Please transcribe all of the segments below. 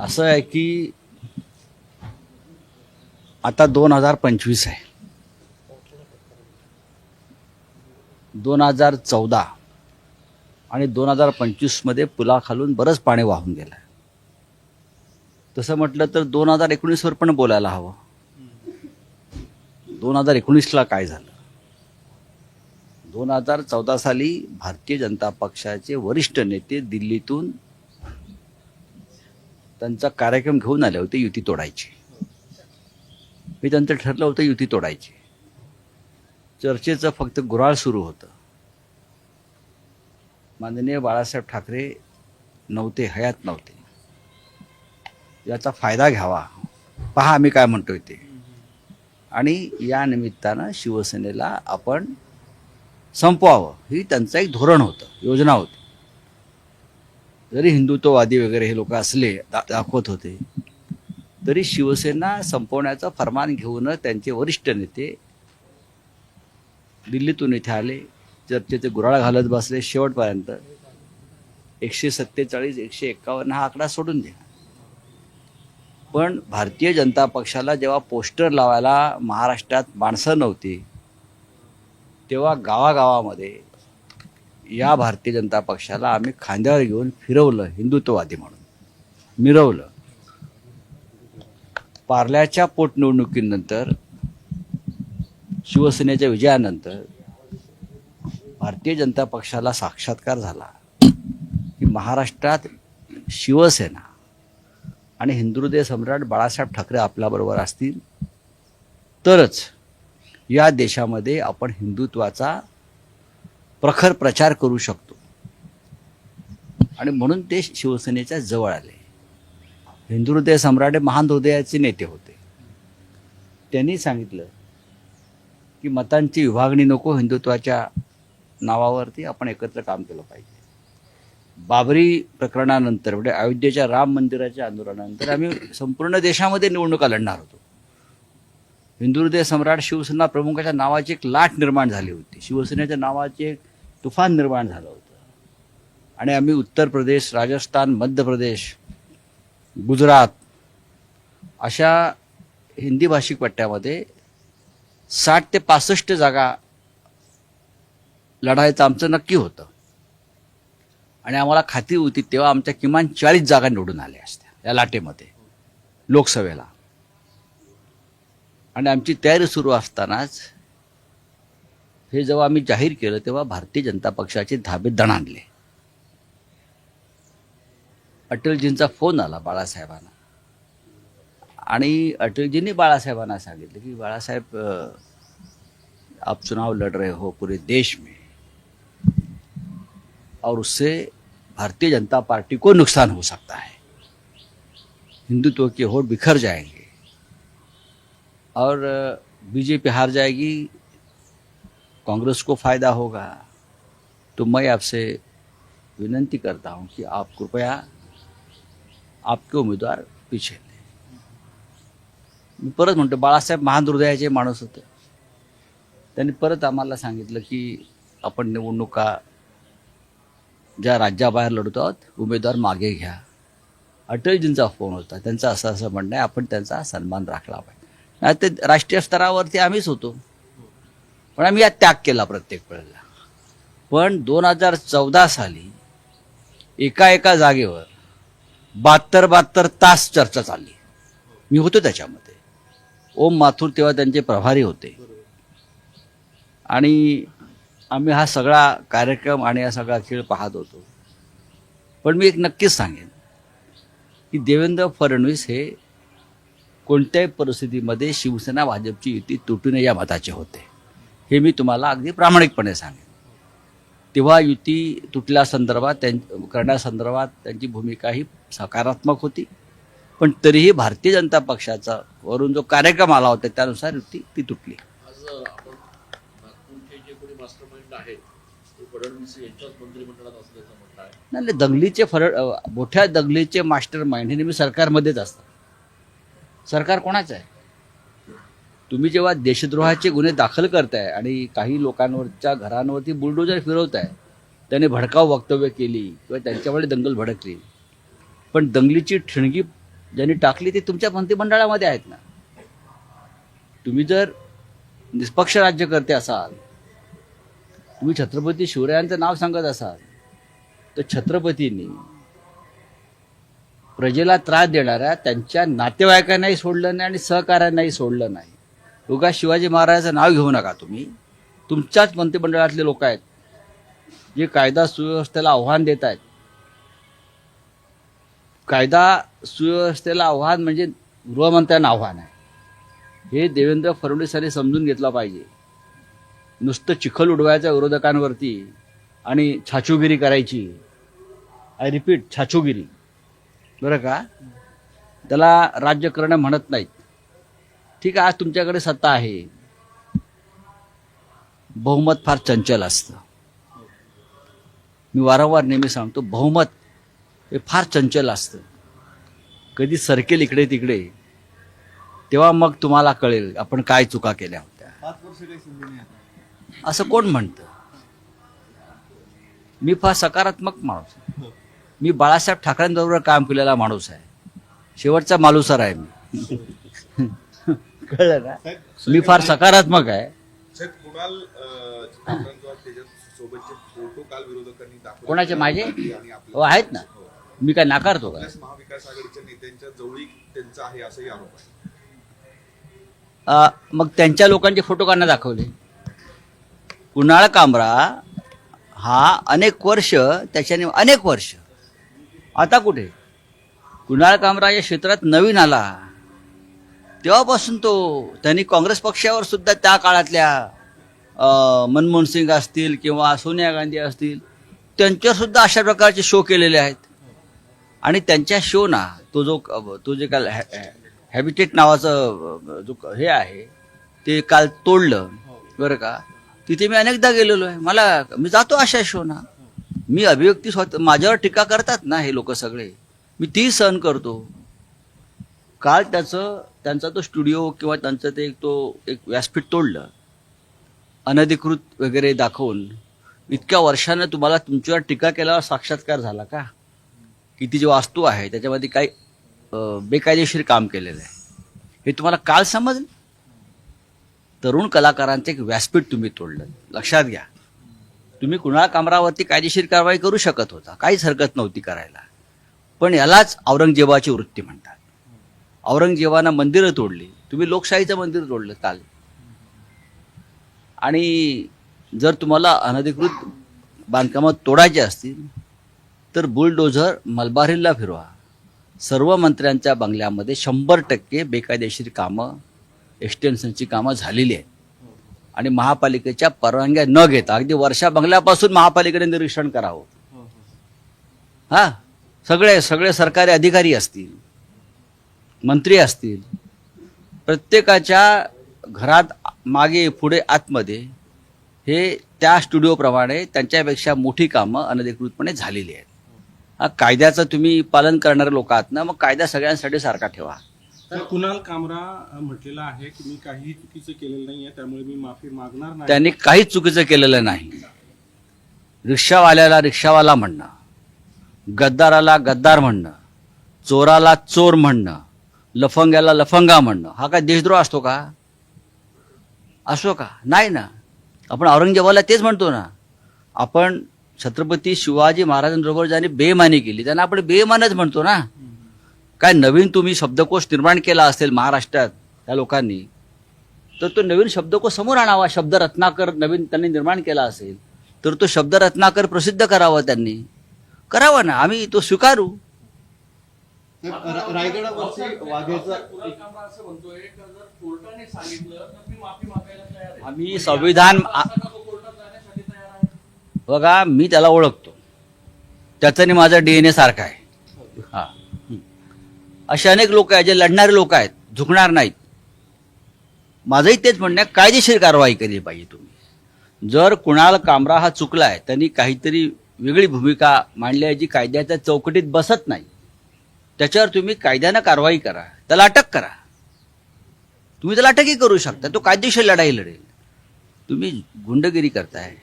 असं आहे की आता दोन हजार पंचवीस आहे. दोन हजार चौदा आणि दोन हजार पंचवीसमध्ये पुलाखालून बरंच पाणी वाहून गेलं आहे तसं म्हटलं तर दोन हजार एकोणीसवर पण बोलायला हवं. दोन हजार एकोणीसला काय झालं? दोन हजार चौदा साली भारतीय जनता पक्षाचे वरिष्ठ नेते दिल्लीतून त्यांचा कार्यक्रम घेऊन आले होते युती तोडायची. मी त्यांचं ठरलं होतं युती तोडायची. चर्चेचं फक्त गुराळ सुरू होतं. माननीय बाळासाहेब ठाकरे नव्हते हयात नव्हते. याचा फायदा घ्यावा. पहा आम्ही काय म्हणतोय ते. आणि या निमित्तानं शिवसेनेला आपण संपवावं. ही त्यांचं एक धोरण होतं योजना होती. जरी हिंदुत्ववादी वगैरे हे लोक असले दा दाखवत होते तरी शिवसेना संपवण्याचं फरमान घेऊन त्यांचे वरिष्ठ नेते दिल्लीतून इथे आले. चर्चेचे गुराळ घालत बसले शेवटपर्यंत एकशे सत्तेचाळीस एकशे एक्कावन्न हा आकडा सोडून द्या पण भारतीय जनता पक्षाला जेव्हा पोस्टर लावायला महाराष्ट्रात माणसं नव्हती तेव्हा गावागावामध्ये या भारतीय जनता पक्षाला आम्ही खांद्यावर घेऊन फिरवलं हिंदुत्ववादी म्हणून. मिरवलं. पार्ल्याच्या पोटनिवडणुकीनंतर शिवसेनेच्या विजयानंतर भारतीय जनता पक्षाला साक्षात्कार झाला की महाराष्ट्रात शिवसेना आणि हिंदुहृदय सम्राट बाळासाहेब ठाकरे आपल्याबरोबर असतील. तरच या देशामध्ये आपण हिंदुत्वाचा प्रखर प्रचार करू शकतो. आणि म्हणून ते शिवसेनेच्या जवळ आले. हिंदू हृदय सम्राट हे महान हृदयाचे नेते होते. त्यांनी सांगितलं की मतांची विभागणी नको हिंदुत्वाच्या नावावरती आपण एकत्र काम केलं पाहिजे. बाबरी प्रकरणानंतर म्हणजे अयोध्येच्या राम मंदिराच्या आंदोलनानंतर आम्ही संपूर्ण देशामध्ये निवडणुका लढणार होतो. हिंदू सम्राट शिवसेना प्रमुखाच्या नावाची एक लाट निर्माण झाली होती. शिवसेनेच्या नावाचे एक तुफान निर्माण झालं होतं. आणि आम्ही उत्तर प्रदेश राजस्थान मध्य प्रदेश गुजरात अशा हिंदी भाषिक पट्ट्यामध्ये साठ ते पासष्ट जागा लढायचं आमचं नक्की होतं. आणि आम्हाला खात्री होती तेव्हा आमच्या किमान चाळीस जागा निवडून आल्या असत्या या लाटेमध्ये लोकसभेला. आणि आमची तयारी सुरू असतानाच हे जेव्हा आम्ही जाहीर केलं तेव्हा भारतीय जनता पक्षाचे धाबे दणाणले अटलजींचा फोन आला बाळासाहेबांना. आणि अटलजींनी बाळासाहेबांना सांगितलं की बाळासाहेब आप चुनाव लड़ रहे हो पूरे देश में. और उससे भारतीय जनता पार्टी को नुकसान हो सकता है. हिंदुत्व के वोट बिखर जाएंगे. और बीजेपी हार जाएगी कांग्रेस को फायदा होगा। तो मैं आपसे विनंती करता हूं कि आप कृपया आपके उमेदवार पीछे मी परत म्हणतो बाळासाहेब महान हृदयाचे माणूस होते त्यांनी परत आम्हाला सांगितलं की आपण निवडणुका ज्या राज्याबाहेर लढतो आहोत उमेदवार मागे घ्या. अटलजींचा फोन होता त्यांचा असं असं म्हणणं आहे आपण त्यांचा सन्मान राखला पाहिजे. ते राष्ट्रीय स्तरावरती आम्हीच होतो. पण आम्ही यात त्याग केला प्रत्येक वेळेला. पण दोन हजार चौदा साली एका एका जागेवर बहात्तर बहात्तर तास चर्चा चालली. मी होतो त्याच्यामध्ये. ओम माथुर तेव्हा त्यांचे प्रभारी होते. आणि आम्ही हा सगळा कार्यक्रम आणि हा सगळा खेळ पाहत होतो. पण मी एक नक्कीच सांगेन की देवेंद्र फडणवीस हे कोणत्याही परिस्थितीमध्ये शिवसेना भाजपची युती तुटू नये या मताचे होते. हे मी तुम्हाला अगदी प्रामाणिकपणे सांगेन. तेव्हा युती तुटल्यासंदर्भात त्यां करण्यासंदर्भात त्यांची भूमिका ही सकारात्मक होती. पण तरीही भारतीय जनता पक्षाचा वरून जो कार्यक्रम आला होता त्यानुसार युती ती तुटली. नाही दंगलीचे फरक मोठ्या दंगलीचे मास्टर माइंड हे नेहमी सरकारमध्येच असतात. सरकार कोणाचं आहे? तुम्ही जेव्हा देशद्रोहाचे गुन्हे दाखल करताय आणि काही लोकांवरच्या घरांवरती बुलडोजर फिरवताय त्याने भडकाव वक्तव्य केली किंवा त्यांच्यामुळे दंगल भडकली. पण दंगलीची ठिणगी ज्यांनी टाकली ती तुमच्या मंत्रिमंडळामध्ये आहेत ना? तुम्ही जर निष्पक्ष राज्यकर्ते असाल तुम्ही छत्रपती शिवरायांचं नाव सांगत असाल तर छत्रपतींनी प्रजेला त्रास देणाऱ्या त्यांच्या नातेवाईकांनाही सोडलं नाही आणि सहकाऱ्यांनाही सोडलं नाही. उगा शिवाजी महाराजांचं नाव घेऊ नका तुम्ही. तुमच्याच मंत्रिमंडळातले लोक आहेत. जे कायदा सुव्यवस्थेला आव्हान देत आहेत. कायदा सुव्यवस्थेला आव्हान म्हणजे गृहमंत्र्यांना आव्हान आहे. हे देवेंद्र फडणवीसांनी समजून घेतलं पाहिजे. नुसतं चिखल उडवायच्या विरोधकांवरती आणि छाछूगिरी करायची. आय रिपीट छाछूगिरी. बरं का? त्याला राज्य करणं म्हणत नाहीत. ठीक आहे आज तुमच्याकडे सत्ता आहे. बहुमत फार चंचल असतं. मी वारंवार नेहमी सांगतो बहुमत हे फार चंचल असतं. कधी सरकेल इकडे तिकडे तेव्हा मग तुम्हाला कळेल आपण काय चुका केल्या होत्या. असं कोण म्हणतं? मी फार सकारात्मक माणूस आहे. मी बाळासाहेब ठाकरेंबरोबर काम केलेला माणूस आहे. शेवटचा मालुसर आहे मी. कळलं ना? मी फार सकारात्मक आहे. कोणाचे माझे हो आहेत ना. मी काय नाकारतो का? काँग्रेस महाविकास आघाडीच्या नेत्यांच्या जवळीक त्यांचा आहे असंही आरोप आहे. अ, मग त्यांच्या लोकांचे फोटो कांना दाखवले. कुणाळ कामरा हा अनेक वर्ष त्याच्याने अनेक वर्ष आता कुठे? कुणाळ कामरा या क्षेत्रात नवीन आला. तेव्हापासून तो त्यांनी काँग्रेस पक्षावर सुद्धा त्या काळातल्या मनमोहन सिंग असतील किंवा सोनिया गांधी असतील त्यांच्यावर सुद्धा अशा प्रकारचे शो केलेले आहेत. आणि त्यांच्या शो ना तो जो तो जे काल हॅ- हॅबिटेट नावाचं जो क- हे आहे ते काल तोडलं. बरं का? तिथे मी अनेकदा गेलेलो आहे. मला मी जातो अशा शो ना. मी अभिव्यक्ती स्वतः माझ्यावर टीका करतात ना हे लोक सगळे. मी ती सहन करतो. काल त्याचं त्यांचा तो स्टुडिओ किंवा त्यांचं ते तो एक व्यासपीठ तोडलं. अनधिकृत वगैरे दाखवून. इतक्या वर्षानं तुम्हाला तुमच्यावर टीका केल्यावर साक्षात्कार झाला का? की ती जी वास्तू आहे त्याच्यामध्ये काही बेकायदेशीर काम केलेलं आहे. हे तुम्हाला काल समजलं? तरुण कलाकारांचं एक व्यासपीठ तुम्ही तोडलं. लक्षात घ्या. तुम्ही कुणाळ कामरावरती कायदेशीर कारवाई करू शकत होता. काहीच हरकत नव्हती करायला. पण यालाच औरंगजेबाची वृत्ती म्हणतात. औरंगजेबानं मंदिरं तोडली. तुम्ही लोकशाहीचं मंदिर तोडलं काल. आणि जर तुम्हाला अनधिकृत बांधकामं तोडायची असतील तर बुलडोझर मलबार फिरवा. सर्व मंत्र्यांच्या बंगल्यामध्ये शंभर टक्के बेकायदेशीर कामं एक्सटेन्शनची कामं झालेली आहेत. आणि महापालिकेच्या परवानग्या न घेता अगदी वर्षा बंगल्यापासून महापालिकेने निरीक्षण करावं. हा? सगळे सगळे सरकारी अधिकारी असतील मंत्री असतील प्रत्येकाच्या घरात मागे पुढे आतमध्ये हे त्या स्टुडिओप्रमाणे त्यांच्यापेक्षा मोठी कामं अनधिकृतपणे झालेली आहेत. हा कायद्याचं तुम्ही पालन करणारे लोक आहात ना मग कायदा सगळ्यांसाठी सारखा ठेवा. तर कुणाल कामरा म्हटलेला आहे की मी काहीही चुकीचं केलेलं नाहीये त्यामुळे मी माफी मागणार नाही. त्यांनी काहीच चुकीचं केलेलं नाही. रिक्षावाल्याला रिक्षावाला म्हणणं गद्दाराला गद्दार म्हणणं चोराला चोर म्हणणं लफंग्याला लफंगा म्हणणं हा काय देशद्रोह असतो का? असो का? नाही ना. आपण औरंगजेबाला तेच म्हणतो ना. आपण छत्रपती शिवाजी महाराजांबरोबर ज्यांनी बेमानी केली त्यांना आपण बेमानच म्हणतो ना. काय नवीन तुम्ही शब्दकोश निर्माण केला असेल महाराष्ट्रात त्या लोकांनी तर तो नवीन शब्दकोश समोर आणावा शब्द रत्नाकर नवीन त्यांनी निर्माण केला असेल तर तो शब्द रत्नाकर प्रसिद्ध करावा त्यांनी. करावा ना आम्ही तो स्वीकारू. आम्ही संविधान बघा मी त्याला ओळखतो. त्याचं आणि माझा डीएनए सारखा आहे. हं. असे अनेक लोक आहेत जे लढणारे लोक आहेत झुकणार नाहीत. माझंही तेच म्हणणं आहे कायदेशीर कारवाई केली पाहिजे तुम्ही. जर कुणाला कामरा हा चुकला आहे त्यांनी काहीतरी वेगळी भूमिका मांडली आहे जी कायद्याच्या चौकटीत बसत नाही. त्याच्यावर तुम्ही कायद्यानं कारवाई करा त्याला अटक करा. तुम्ही त्याला अटकही करू शकता तो कायदेशीर लढाई लढेल. तुम्ही गुंडगिरी करताय.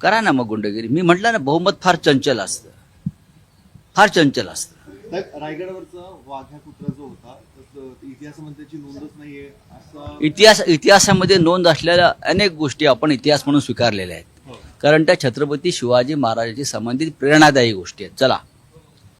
करा ना मग गुंडगिरी. मी म्हटलं ना बहुमत फार चंचल असतं. फार चंचल असतं. रायगडावरचा वाघ्या कुत्रा जो होता तर इतिहासामध्ये त्याची नोंदच नाहीये. असं इतिहास इतिहासामध्ये नोंद असलेल्या अनेक गोष्टी आपण इतिहास म्हणून स्वीकारलेल्या आहेत. हो. कारण त्या छत्रपती शिवाजी महाराजांशी संबंधित प्रेरणादायी गोष्टी आहेत. चला.